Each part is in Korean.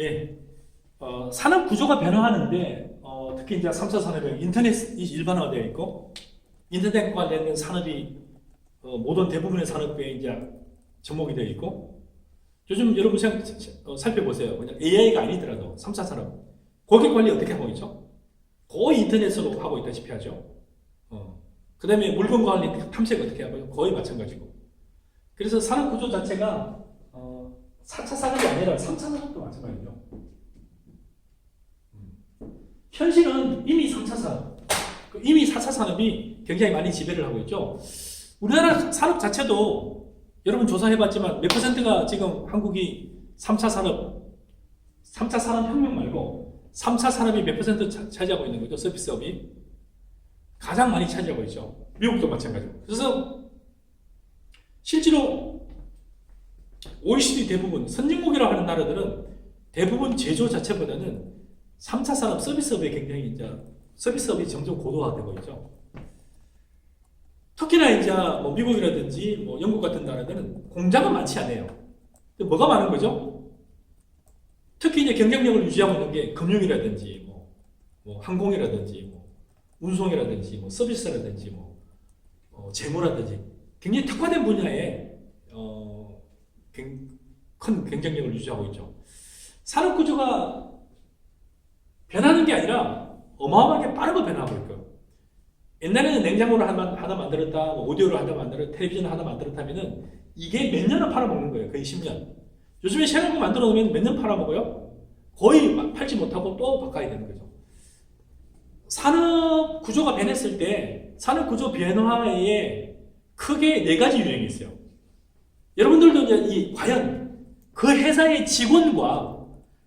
예. 어, 산업 구조가 변화하는데 어, 특히 이제 3차 산업에 인터넷이 일반화되어 있고 인터넷과 관련된 산업이 어, 모든 대부분의 산업에 이제 접목이 되어 있고 요즘 여러분 생, 어, 살펴보세요. 그냥 AI가 아니더라도 3차 산업 고객 관리 어떻게 하고 있죠? 거의 인터넷으로 하고 있다시피 하죠. 어. 그 다음에 물건 관리 탐색 어떻게 하고요? 거의 마찬가지고. 그래서 산업 구조 자체가 어, 4차 산업이 아니라 3차 산업도 마찬가지죠. 현실은 이미 3차 산업, 그 이미 4차 산업이 굉장히 많이 지배를 하고 있죠. 우리나라 산업 자체도 여러분 조사해봤지만 몇 퍼센트가 지금 한국이 3차 산업, 3차 산업혁명 말고 3차 산업이 몇 퍼센트 차- 차지하고 있는 거죠. 서비스업이. 가장 많이 차지하고 있죠. 미국도 마찬가지고. 그래서 실제로 OECD 대부분 선진국이라고 하는 나라들은 대부분 제조 자체보다는 3차 산업 서비스업에 굉장히 이제 서비스업이 점점 고도화되고 있죠. 특히나 이제 뭐 미국이라든지 뭐 영국 같은 나라들은 공장은 많지 않아요. 뭐가 많은 거죠? 특히 이제 경쟁력을 유지하고 있는 게 금융이라든지 뭐, 뭐 항공이라든지 뭐 운송이라든지 뭐 서비스라든지 뭐 어, 재무라든지 굉장히 특화된 분야에 큰 경쟁력을 유지하고 있죠. 산업 구조가 변하는 게 아니라 어마어마하게 빠르게 변하고 있고요. 옛날에는 냉장고를 하나, 하나 만들었다, 뭐 오디오를 하나 만들었다, 텔레비전을 하나 만들었다 하면은 이게 몇 년을 팔아먹는 거예요. 거의 10년. 요즘에 새로운 거 만들어 놓으면 몇 년 팔아먹어요? 거의 막 팔지 못하고 또 바꿔야 되는 거죠. 산업 구조가 변했을 때 산업 구조 변화에 크게 네 가지 유형이 있어요. 여러분들도 이 과연 그 회사의 직원과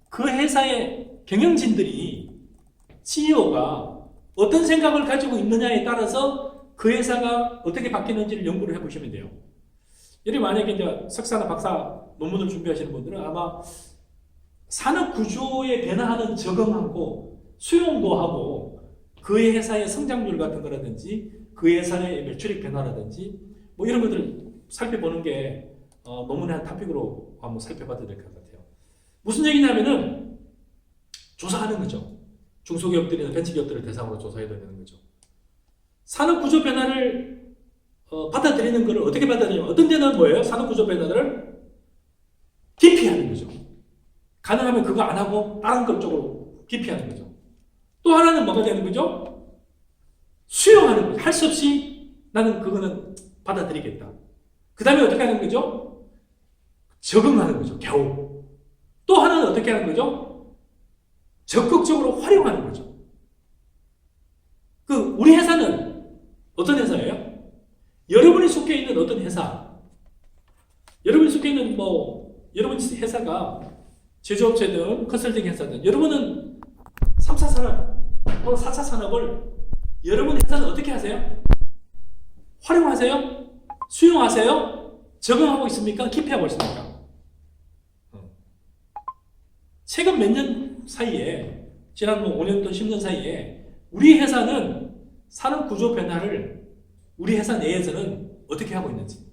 그 회사의 경영진들이 CEO가 어떤 생각을 가지고 있느냐에 따라서 그 회사가 어떻게 바뀌는지를 연구를 해보시면 돼요. 여러분 만약에 이제 석사나 박사 논문을 준비하시는 분들은 아마 산업 구조에 변화하는 적응하고 수용도 하고 그 회사의 성장률 같은 거라든지 그 회사의 매출액 변화라든지 뭐 이런 것들을 살펴보는 게 어, 논문의 한 토픽으로 한번 살펴봐도 될 것 같아요. 무슨 얘기냐면은 조사하는 거죠. 중소기업들이나 벤처기업들을 대상으로 조사해야 되는 거죠. 산업 구조 변화를 어, 받아들이는 것을 어떻게 받아들이냐면 어떤 데는 뭐예요? 산업 구조 변화를 기피하는 거죠. 가능하면 그거 안 하고 다른 것 쪽으로 기피하는 거죠. 또 하나는 뭐가 되는 거죠? 수용하는 거죠. 할 수 없이 나는 그거는 받아들이겠다. 그 다음에 어떻게 하는 거죠? 적응하는 거죠. 겨우. 또 하나는 어떻게 하는 거죠? 적극적으로 활용하는 거죠. 그 우리 회사는 어떤 회사예요? 여러분이 속해 있는 어떤 회사, 여러분이 속해 있는 뭐 여러분 회사가 제조업체든 컨설팅 회사든 여러분은 3차 산업 또는 4차 산업을 여러분 회사는 어떻게 하세요? 활용하세요? 수용하세요? 적응하고 있습니까? 기피하고 있습니까? 어. 최근 몇 년 사이에 지난 뭐 5년 또 10년 사이에 우리 회사는 산업 구조 변화를 우리 회사 내에서는 어떻게 하고 있는지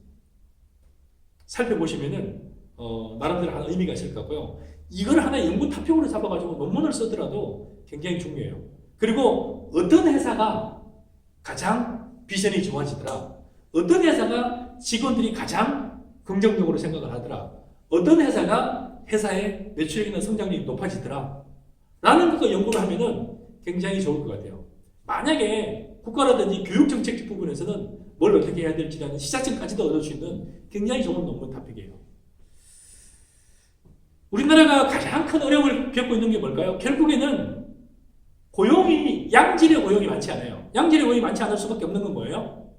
살펴보시면은 어, 나름대로 하는 의미가 있을 것 같고요. 이걸 하나 연구 토픽으로 잡아가지고 논문을 쓰더라도 굉장히 중요해요. 그리고 어떤 회사가 가장 비전이 좋아지더라. 어떤 회사가 직원들이 가장 긍정적으로 생각을 하더라. 어떤 회사가 회사의 매출이나 성장률이 높아지더라. 라는 거 연구를 하면은 굉장히 좋을 것 같아요. 만약에 국가라든지 교육정책 부분에서는 뭘 어떻게 해야 될지라는 시작점까지도 얻을 수 있는 굉장히 좋은 논문 토픽이에요. 우리나라가 가장 큰 어려움을 겪고 있는 게 뭘까요? 결국에는 고용이 양질의 고용이 많지 않아요. 양질의 고용이 많지 않을 수밖에 없는 건 뭐예요?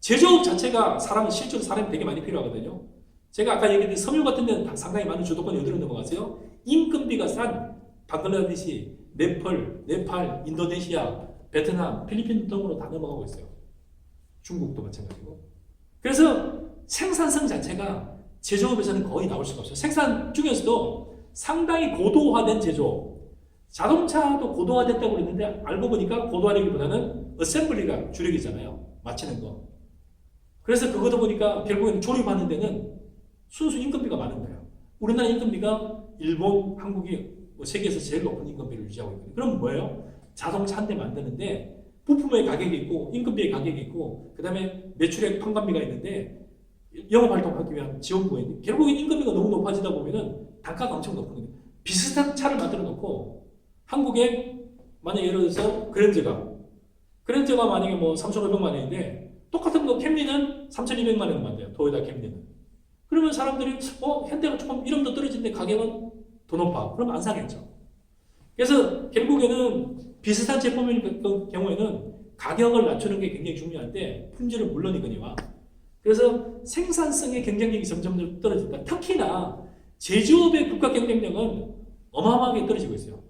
제조업 자체가 사람 실제로 사람이 되게 많이 필요하거든요. 제가 아까 얘기했던 섬유 같은 데는 다 상당히 많은 주도권이 어디로 넘어가세요? 임금비가 싼 방글라데시, 네펄, 네팔, 인도네시아, 베트남, 필리핀 등으로 다 넘어가고 있어요. 중국도 마찬가지고. 그래서 생산성 자체가 제조업에서는 거의 나올 수가 없어요. 생산 중에서도 상당히 고도화된 제조업. 자동차도 고도화됐다고 그랬는데 알고 보니까 고도화되기보다는 어셈블리가 주력이잖아요. 맞추는 거. 그래서 그거다 보니까 결국에는 조립하는 데는 순수 임금비가 많은 거예요. 우리나라 임금비가 일본, 한국이 뭐 세계에서 제일 높은 인건비를 유지하고 있거든요. 그럼 뭐예요? 자동차 한 대 만드는데 부품의 가격이 있고 임금비의 가격이 있고 그 다음에 매출액 판관비가 있는데 영업 활동하기 위한 있는데 결국엔 임금비가 너무 높아지다 보면은 단가가 엄청 높거든요. 비슷한 차를 만들어 놓고 한국에 만약 예를 들어서 그랜저가 그랜저가 만약에 뭐 3,500만 원인데 똑같은 거 캠리는 3,200만 원 만돼요. 도요타 캠리는. 그러면 사람들이 어 현대가 조금 이름 더 떨어지는데 가격은 더 높아. 그럼 안 사겠죠. 그래서 결국에는 비슷한 제품일 경우에는 가격을 낮추는 게 굉장히 중요한데 품질은 물론이거니와 그래서 생산성의 경쟁력이 점점 떨어진다. 특히나 제조업의 국가 경쟁력은 어마어마하게 떨어지고 있어요.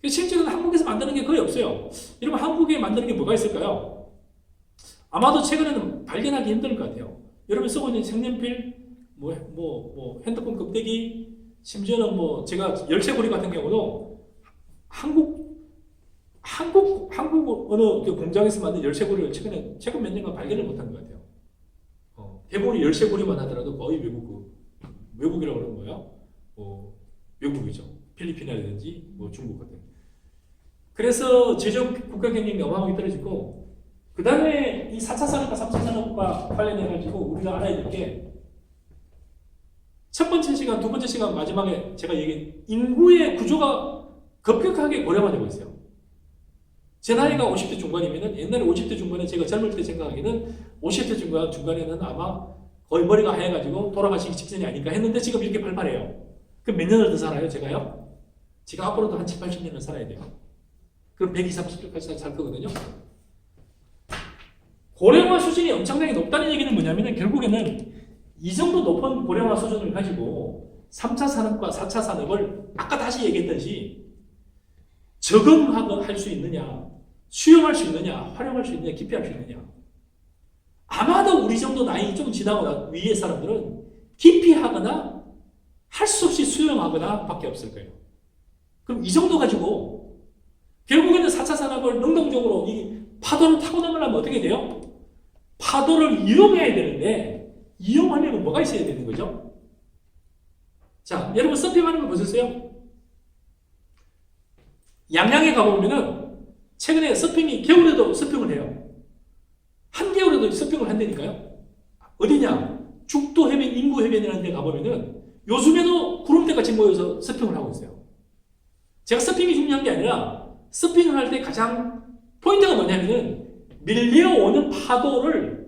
그래서 실제로는 한국에서 만드는 게 거의 없어요. 여러분 한국에 만드는 게 뭐가 있을까요? 아마도 최근에는 발견하기 힘들 것 같아요. 여러분 쓰고 있는 색연필, 뭐, 뭐, 뭐 핸드폰 껍데기, 심지어는 뭐 제가 열쇠고리 같은 경우도 한국 한국 한국 어느 그 공장에서 만든 열쇠고리를 최근에 최근 몇 년간 발견을 못한 것 같아요. 어, 대부분이 열쇠고리만 하더라도 거의 외국 그 외국이라고 그러는 거예요. 뭐 외국이죠. 필리핀이라든지 뭐 중국 같은. 그래서 제조 국가 경쟁이 어마어마하게 떨어지고 그 다음에 이 4차 산업과 3차 산업과 관련해 가지고 우리가 알아야 될 게 첫 번째 시간, 두 번째 시간 마지막에 제가 얘기한 인구의 구조가 급격하게 고령화되고 있어요. 제 나이가 50대 중반이면은 옛날에 50대 중반에 제가 젊을 때 생각하기는 50대 중반 중간에는 아마 거의 머리가 하얘가지고 돌아가시기 직전이 아닐까 했는데 지금 이렇게 팔팔해요. 그럼 몇 년을 더 살아요, 제가요? 제가 앞으로도 한 7, 80년을 살아야 돼요. 그럼 120, 30년까지 살 거거든요. 고령화 수준이 엄청나게 높다는 얘기는 뭐냐면은 결국에는 이 정도 높은 고령화 수준을 가지고 3차 산업과 4차 산업을 아까 다시 얘기했듯이 적응할 수 있느냐, 수용할 수 있느냐, 활용할 수 있느냐, 기피할 수 있느냐. 아마도 우리 정도 나이 좀 지나고 나 위의 사람들은 기피하거나 할 수 없이 수용하거나 밖에 없을 거예요. 그럼 이 정도 가지고 결국에는 4차 산업을 능동적으로 이 파도를 타고 넘으려면 어떻게 돼요? 파도를 이용해야 되는데 이용하려면 뭐가 있어야 되는 거죠? 자, 여러분 서핑하는 거 보셨어요? 양양에 가보면은 최근에 서핑이 겨울에도 서핑을 해요. 한겨울에도 서핑을 한다니까요. 어디냐? 죽도 해변, 인구 해변이라는 데 가보면은 요즘에도 구름대 같이 모여서 서핑을 하고 있어요. 제가 서핑이 중요한 게 아니라 서핑을 할 때 가장 포인트가 뭐냐면은 밀려오는 파도를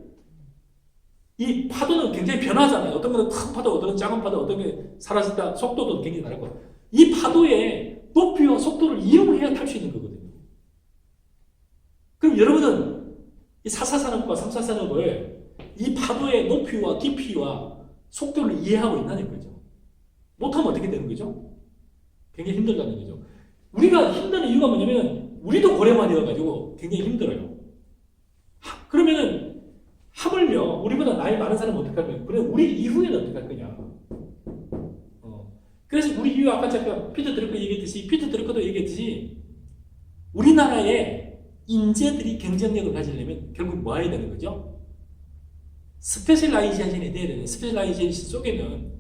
이 파도는 굉장히 변하잖아요. 어떤 거는 큰 파도, 어떤 건 작은 파도, 어떤 게 사라졌다 속도도 굉장히 다르고 이 파도의 높이와 속도를 이용해야 탈 수 있는 거거든요. 그럼 여러분은 이 4차 산업과 3차 산업을 이 파도의 높이와 깊이와 속도를 이해하고 있다는 거죠. 못하면 어떻게 되는 거죠? 굉장히 힘들다는 거죠. 우리가 힘든 이유가 뭐냐면 우리도 고령화 되어가지고 굉장히 힘들어요. 하, 그러면은 하물며 우리보다 나이 많은 사람은 어떡할 거냐? 그래 우리 이후에는 어떡할 거냐? 어. 그래서 우리 이후 아까 제가 피터 드러커 얘기했듯이 피터 드러커도 얘기했듯이 우리나라의 인재들이 경쟁력을 가지려면 결국 뭐 해야 되는 거죠? 스페셜라이제이션이 돼야 되는 스페셜라이제이션 속에는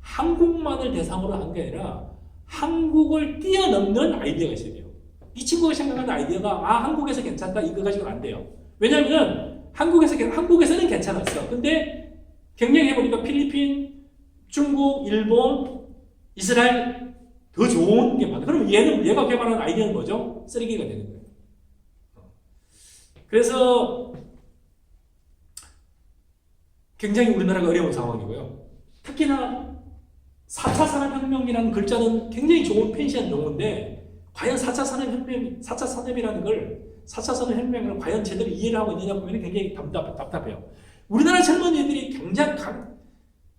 한국만을 대상으로 한 게 아니라 한국을 뛰어넘는 아이디어가 있어야 돼요. 이 친구가 생각하는 아이디어가 아 한국에서 괜찮다 이거 가지고는 안 돼요. 왜냐하면 한국에서 한국에서는 괜찮았어. 근데 경쟁해 보니까 필리핀, 중국, 일본, 이스라엘 더 좋은 게 많아. 그럼 얘는 얘가 개발한 아이디어는 뭐죠? 쓰레기가 되는 거예요. 그래서 굉장히 우리나라가 어려운 상황이고요. 특히나 4차 산업혁명이라는 글자는 굉장히 좋은 펜션 용어인데 과연 4차 산업혁명, 4차 산업이라는 걸 4차 산업혁명을 과연 제대로 이해를 하고 있느냐 보면 굉장히 답답, 답답해요. 우리나라 젊은이들이 굉장히,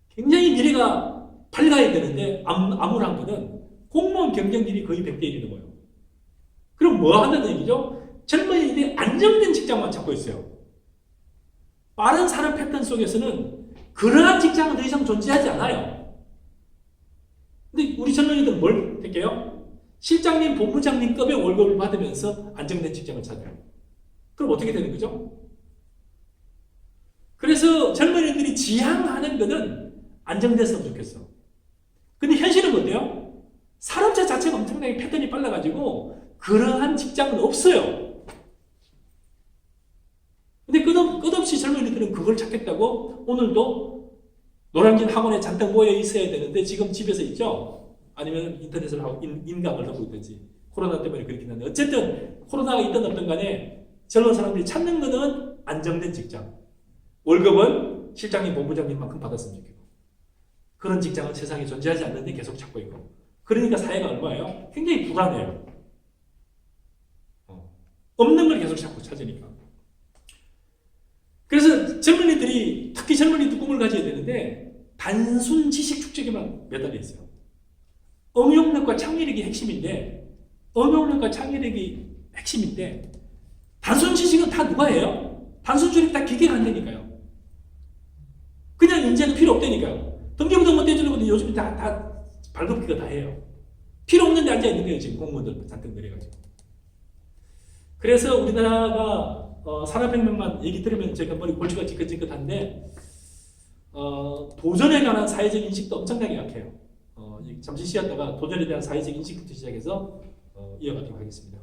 굉장히 미래가 밝아야 되는데 암, 암울한 거는 공무원 경쟁률이 거의 100대 1이 넘어요. 그럼 뭐 한다는 얘기죠? 젊은이들이 안정된 직장만 찾고 있어요. 빠른 산업 패턴 속에서는 그러한 직장은 더 이상 존재하지 않아요. 근데 우리 젊은이들은 뭘 할게요? 실장님, 본부장님급의 월급을 받으면서 안정된 직장을 찾아요. 그럼 어떻게 되는 거죠? 그래서 젊은이들이 지향하는 것은 안정됐으면 좋겠어. 근데 현실은 어때요? 산업체 자체가 엄청나게 패턴이 빨라가지고 그러한 직장은 없어요. 근데 끝없, 끝없 이 젊은이들은 그걸 찾겠다고 오늘도 노량진 학원에 잔뜩 모여 있어야 되는데 지금 집에서 있죠? 아니면 인터넷을 하고 인, 인강을 하고 있든지 코로나 때문에 그렇긴 한데 어쨌든 코로나가 있든 없든 간에 젊은 사람들이 찾는 거는 안정된 직장 월급은 실장님 본부장님만큼 받았으면 좋겠고 그런 직장은 세상에 존재하지 않는데 계속 찾고 있고 그러니까 사회가 얼마예요? 굉장히 불안해요 어. 없는 걸 계속 자꾸 찾으니까 그래서 젊은이들이 특히 젊은이들 꿈을 가져야 되는데 단순 지식 축적에만 매달려 있어요. 응용력과 창의력이 핵심인데 응용력과 창의력이 핵심인데 단순 지식은 다 누가 해요? 단순 주식 다 기계가 한다니까요. 그냥 인재는 필요 없다니까요. 등기부등 못 떼주는 요즘 다, 다 발급기가 다 해요. 필요 없는데 앉아 있는 거예요 지금 공무원들 잔뜩 내려가지고. 그래서 우리나라가 어, 산업혁명만 얘기 들으면 제가 머리 골치가 찌긋찌긋한데 어, 도전에 관한 사회적 인식도 엄청나게 약해요. 어, 잠시 쉬었다가 도전에 대한 사회적 인식부터 시작해서 어, 이어가도록 하겠습니다.